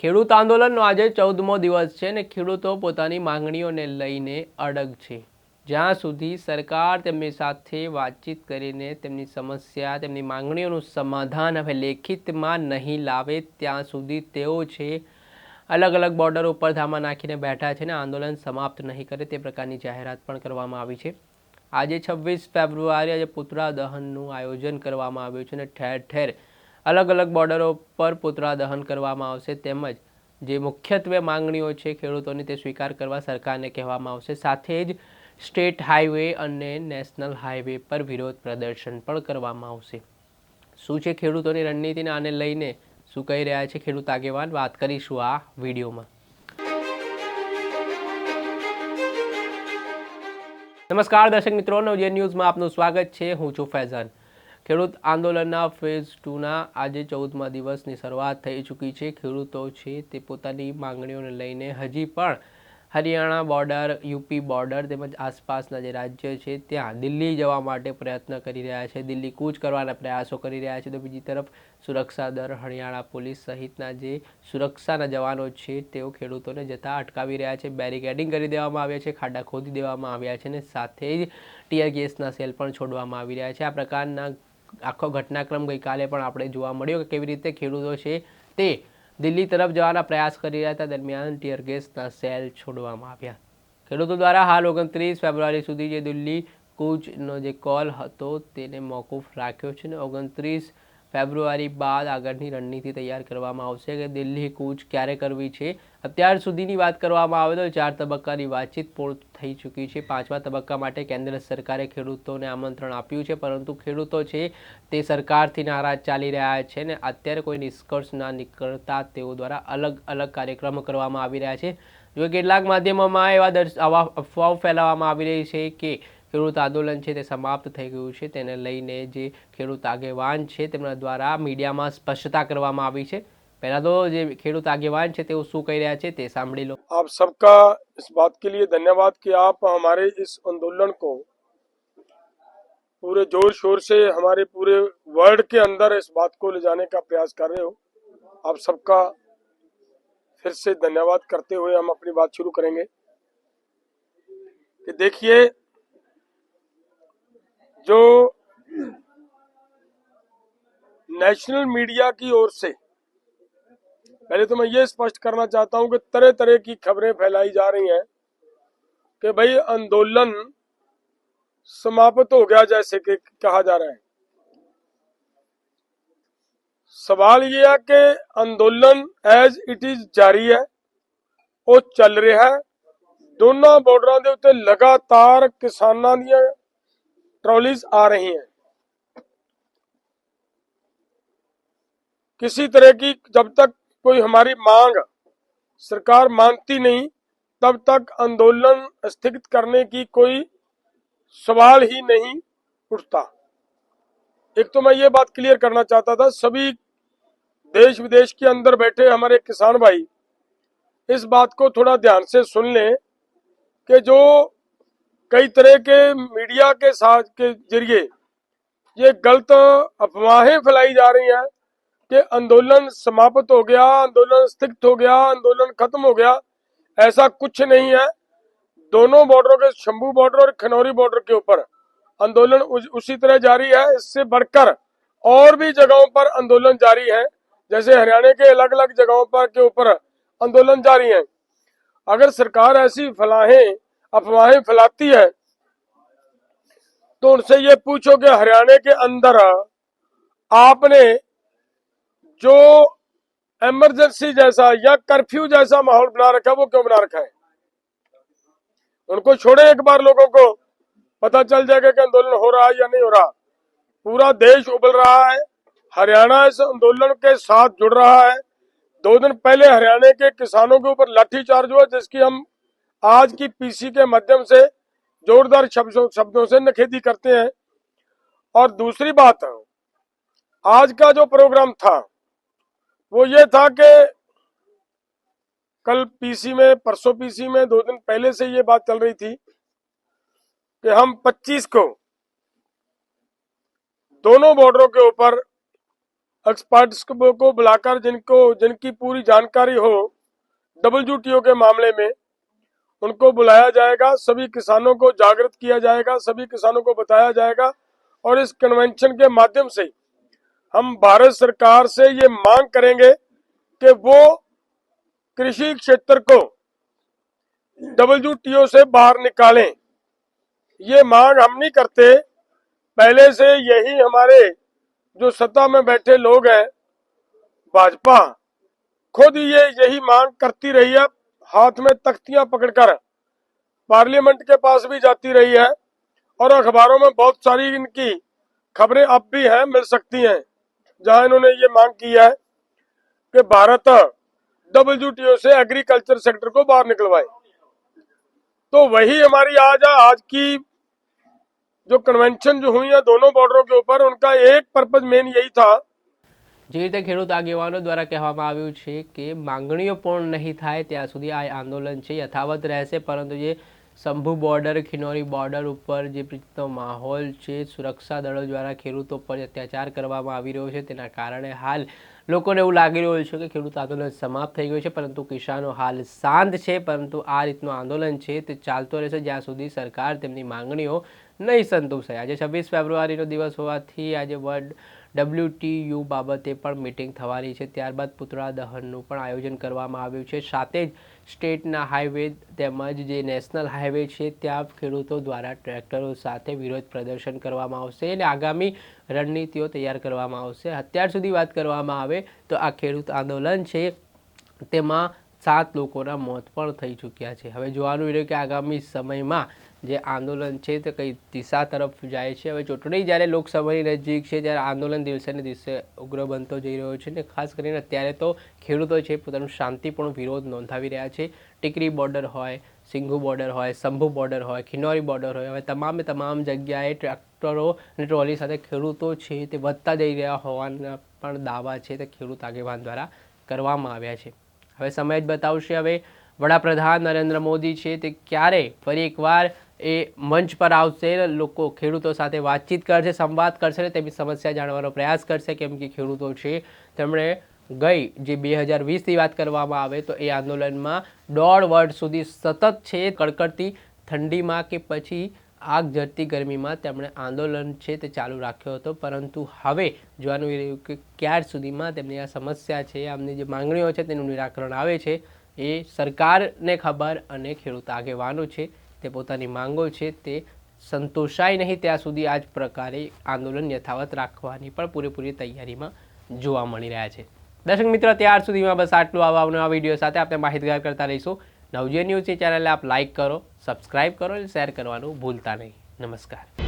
ખેડૂત આંદોલનનો આજે ચૌદમો દિવસ છે અને ખેડૂતો પોતાની માંગણીઓને લઈને અડગ છે. જ્યાં સુધી સરકાર તેમની સાથે વાતચીત કરીને તેમની સમસ્યા, તેમની માંગણીઓનું સમાધાન હવે લેખિતમાં નહીં લાવે, ત્યાં સુધી તેઓ છે અલગ અલગ બોર્ડર ઉપર ધામા નાખીને બેઠા છે અને આંદોલન સમાપ્ત નહીં કરે તે પ્રકારની જાહેરાત પણ કરવામાં આવી છે. આજે છવ્વીસ ફેબ્રુઆરી આજે પુતળા દહનનું આયોજન કરવામાં આવ્યું છે અને ઠેર ઠેર અલગ અલગ બોર્ડરો પર પુતળા દહન કરવામાં આવશે તેમજ જે મુખ્યત્વે માંગણીઓ છે ખેડૂતોની તે સ્વીકાર કરવા સરકારને કહેવામાં આવશે. સાથે જ સ્ટેટ હાઈવે અને નેશનલ હાઈવે પર વિરોધ પ્રદર્શન પણ કરવામાં આવશે. શું છે ખેડૂતોની રણનીતિને આને લઈને શું કહી રહ્યા છે ખેડૂત આગેવાન? વાત કરીશું આ વિડીયોમાં. નમસ્કાર દર્શક મિત્રો નવજે ન્યૂઝમાં આપનું સ્વાગત છે. હું છું ફૈઝાન. ખેડૂત આંદોલનના ફેઝ ટુના આજે ચૌદમા દિવસની શરૂઆત થઈ ચૂકી છે. ખેડૂતો છે તે પોતાની માંગણીઓને લઈને હજી પણ હરિયાણા બોર્ડર યુપી બોર્ડર તેમજ આસપાસના જે રાજ્ય છે ત્યાં દિલ્હી જવા માટે પ્રયત્ન કરી રહ્યા છે. દિલ્હી કૂચ કરવાના પ્રયાસો કરી રહ્યા છે. તો બીજી તરફ સુરક્ષા દળ હરિયાણા પોલીસ સહિતના જે સુરક્ષાના જવાનો છે તેઓ ખેડૂતોને જતા અટકાવી રહ્યા છે. બેરિકેડિંગ કરી દેવામાં આવ્યા છે, ખાડા ખોદી દેવામાં આવ્યા છે અને સાથે જ ટીયર ગેસના સેલ પણ છોડવામાં આવી રહ્યા છે. આ પ્રકારના આખો ઘટનાક્રમ ગઈકાલે પણ આપણે જોવા મળ્યો કે કેવી રીતે ખેડૂતો છે તે દિલ્હી તરફ જવાના પ્રયાસ કરી રહ્યા હતા. દરમિયાન ટીયર ગેસના સેલ છોડવામાં આવ્યા. ખેડૂતો દ્વારા હાલ ઓગણત્રીસ ફેબ્રુઆરી સુધી જે દિલ્હી કૂચનો જે કોલ હતો તેને મોકૂફ રાખ્યો છે અને ઓગણત્રીસ ફેબ્રુઆરી બાદ આગળની રણનીતિ તૈયાર કરવામાં આવશે કે દિલ્હી કૂચ ક્યારે કરવી છે? અત્યાર સુધીની વાત કરવામાં આવે તો ચાર તબક્કાની વાતચીત પૂર્ણ થઈ ચૂકી છે. પાંચમા તબક્કા માટે કેન્દ્ર સરકારે ખેડૂતોને આમંત્રણ આપ્યું છે, પરંતુ ખેડૂતો છે તે સરકારથી નારાજ ચાલી રહ્યા છે ને અત્યારે કોઈ નિષ્કર્ષ ના નીકળતા તેઓ દ્વારા અલગ અલગ કાર્યક્રમો કરવામાં આવી રહ્યા છે. જો કેટલાક માધ્યમોમાં એવા આવા અફવાઓ ફેલાવવામાં આવી રહી છે કે ખેડૂત આંદોલન છે તે સમાપ્ત થઈ ગયું છે તેને લઈને જે ખેડૂત આગેવાન છે તેમના દ્વારા મીડિયામાં સ્પષ્ટતા કરવામાં આવી છે પહેલા તો જે ખેડૂત આગેવાન છે તેઓ શું કહી રહ્યા છે તે સાંભળી લો आप सबका इस बात के लिए धन्यवाद कि आप हमारे इस आंदोलन को पूरे जोर शोर से हमारे पूरे वर्ल्ड के अंदर इस बात को ले जाने का प्रयास कर रहे हो आप सबका फिर से धन्यवाद करते हुए हम अपनी बात शुरू करेंगे कि देखिए जो नेशनल मीडिया की ओर से पहले तो मैं ये स्पष्ट करना चाहता हूं कि तरह तरह की खबरें फैलाई जा रही हैं कि भाई आंदोलन समाप्त हो गया जैसे कि कहा जा रहा है सवाल ये है कि आंदोलन एज इट इज जारी है ਉਹ ਚੱਲ ਰਿਹਾ ਹੈ ਦੋਨਾਂ ਬਾਰਡਰਾਂ ਦੇ ਉੱਤੇ ਲਗਾਤਾਰ ਕਿਸਾਨਾਂ ਦੀਆਂ ट्रॉलीज आ रही हैं। किसी तरह की जब तक कोई हमारी मांग सरकार मानती नहीं, तब तक आंदोलन स्थगित करने की कोई सवाल ही नहीं उठता। एक तो मैं ये बात क्लियर करना चाहता था, सभी देश विदेश के अंदर बैठे हमारे किसान भाई, इस बात को थोड़ा ध्यान से सुन लें कि जो कई तरह के मीडिया के साथ के ज़रिए ये गलत अफवाहें फैलाई जा रही हैं कि आंदोलन समाप्त हो गया, आंदोलन स्थगित हो गया, आंदोलन खत्म हो गया। ऐसा कुछ नहीं है। दोनों बॉर्डरों के, शंभू बॉर्डर और खनौरी बॉर्डर के ऊपर आंदोलन उस- उसी तरह जारी है। इससे बढ़कर और भी जगहों पर आंदोलन जारी है। जैसे हरियाणा के अलग अलग जगहों पर के ऊपर आंदोलन जारी है। अगर सरकार ऐसी फलाहें अफवाहें फैलाती है। तो उनसे ये पूछो कि हरियाणा के अंदर, आपने जो इमरजेंसी जैसा या कर्फ्यू जैसा माहौल बना रखा है, वो क्यों बना रखा है? उनको छोड़े एक बार लोगों को। पता चल जाएगा कि आंदोलन हो रहा है या नहीं हो रहा। पूरा देश उबल रहा है। हरियाणा इस आंदोलन के साथ जुड़ रहा है। दो दिन पहले हरियाणा के किसानों के ऊपर लाठीचार्ज हुआ, जिसकी हम आज की पीसी के माध्यम से जोरदार शब्दों से नखेदी करते हैं। और दूसरी बात, आज का जो प्रोग्राम था, वो ये था कि कल पीसी में, परसों पीसी में, दो दिन पहले से ये बात चल रही थी कि हम 25 को दोनों बॉर्डरों के ऊपर एक्सपर्ट्स को को बुलाकर जिनको, जिनकी पूरी जानकारी हो डब्ल्यू के मामले में उनको बुलाया जाएगा, सभी किसानों को जागृत किया जाएगा, सभी किसानों को बताया जाएगा और इस कन्वेंशन के माध्यम से हम भारत सरकार से ये मांग करेंगे कि वो कृषि क्षेत्र को डब्ल्यू से बाहर निकालें। ये मांग हम नहीं करते। पहले से यही हमारे जो सत्ता में बैठे लोग हैं, भाजपा, खुद ये यही मांग करती रही है। हाथ में तख्तियाँ पकड़कर पार्लियामेंट के पास भी जाती रही है और अखबारों में बहुत सारी इनकी खबरें अब भी हैं, मिल सकती हैं। जहाँ इन्होंने ये मांग की है कि भारत डब्ल्यूटीओ से एग्रीकल्चर सेक्टर को बाहर निकलवाए। तो वही हमारी आज आज की जो कन्वेंशन जो हुई है दोनों बॉर्डरों के ऊपर, उनका एक पर्पज मेन यही था જે રીતે ખેડૂત આગેવાનો દ્વારા કહેવામાં આવ્યું છે કે માંગણીઓ પૂર્ણ નહીં થાય ત્યાં સુધી આ આંદોલન છે, યથાવત રહેશે, પરંતુ જે શંભુ બોર્ડર, ખિનોરી બોર્ડર ઉપર જે રીતનો માહોલ છે, સુરક્ષા દળો દ્વારા ખેડૂતો પર અત્યાચાર કરવામાં આવી રહ્યો છે, તેના કારણે હાલ લોકોને એવું લાગી રહ્યું છે કે ખેડૂત આંદોલન સમાપ્ત થઈ ગયું છે, પરંતુ કિસાનો હાલ શાંત છે, પરંતુ આ રીતનું આંદોલન છે તે ચાલતો રહેશે, જ્યાં સુધી સરકાર તેમની માંગણીઓ નહીં સંતોષાય. આજે છવ્વીસ ફેબ્રુઆરીનો દિવસ હોવાથી આજે વર્લ્ડ ડબલ્યુટીયુ બાબતે પણ મિટિંગ થવાની છે. ત્યારબાદ પુતળા દહનનું પણ આયોજન કરવામાં આવ્યું છે. સાથે જ સ્ટેટના હાઈવે તેમજ જે નેશનલ હાઈવે છે, ત્યાં ખેડૂતો દ્વારા ટ્રેક્ટરો સાથે વિરોધ પ્રદર્શન કરવામાં આવશે અને આગામી રણનીતિઓ તૈયાર કરવામાં આવશે. અત્યાર સુધી વાત કરવામાં આવે તો આ ખેડૂત આંદોલન છે, તેમાં સાત લોકોના મોત પણ થઈ ચૂક્યા છે. હવે જોવાનું રહ્યું કે આગામી સમયમાં જે આંદોલન છે તે કઈ દિશા તરફ જાય છે? હવે ચૂંટણી જ્યારે લોકસભાની નજીક છે ત્યારે આંદોલન દિવસે ને દિવસે ઉગ્ર બનતો જઈ રહ્યો છે ને ખાસ કરીને અત્યારે તો ખેડૂતો છે પોતાનું શાંતિપૂર્ણ વિરોધ નોંધાવી રહ્યા છે. ટીકરી બોર્ડર હોય સિંઘુ બોર્ડર હોય, શંભુ બોર્ડર હોય, ખિનોરી બોર્ડર હોય, હવે તમામે તમામ જગ્યાએ ટ્રેક્ટરો અને ટ્રોલી સાથે ખેડૂતો છે તે વધતા જઈ રહ્યા હોવાના પણ દાવા છે તે ખેડૂત આગેવાન દ્વારા કરવામાં આવ્યા છે. હવે સમય જ બતાવશે. હવે વડાપ્રધાન નરેન્દ્ર મોદી છે તે ક્યારે ફરી એકવાર એ મંચ પર આવશે, લોકો ખેડૂતો સાથે વાતચીત કરશે, સંવાદ કરશે અને તેમની સમસ્યા જાણવાનો પ્રયાસ કરશે, કેમ કે ખેડૂતો છે. તેમણે ગઈ જે બે હજાર વીસની વાત કરવામાં આવે તો એ આંદોલનમાં દોઢ વર્ષ સુધી સતત છે, કડકડતી ઠંડીમાં કે પછી આગ જરતી ગરમીમાં તેમણે આંદોલન છે તે ચાલુ રાખ્યો હતો. પરંતુ હવે જોવાનું એ રહ્યું કે ક્યાર સુધીમાં તેમની આ સમસ્યા છે, આમની જે માંગણીઓ છે તેનું નિરાકરણ આવે છે, એ સરકારને ખબર અને ખેડૂત આગેવાનો છે. તે પોતાની માંગો છે તે સંતોષાય નહીં ત્યાં સુધી આ જ પ્રકારે આંદોલન યથાવત રાખવાની પણ પૂરેપૂરી તૈયારીમાં જોવા મળી રહ્યા છે. દર્શક મિત્રો, ત્યાર સુધીમાં બસ આટલું. આવા નવા વીડિયો સાથે આપણે માહિતગાર કરતા રહીશું. નવજે ન્યૂઝ ચેનલને આપ લાઇક કરો સબસ્ક્રાઇબ કરો અને શેર કરવાનું ભૂલતા નહીં. નમસ્કાર.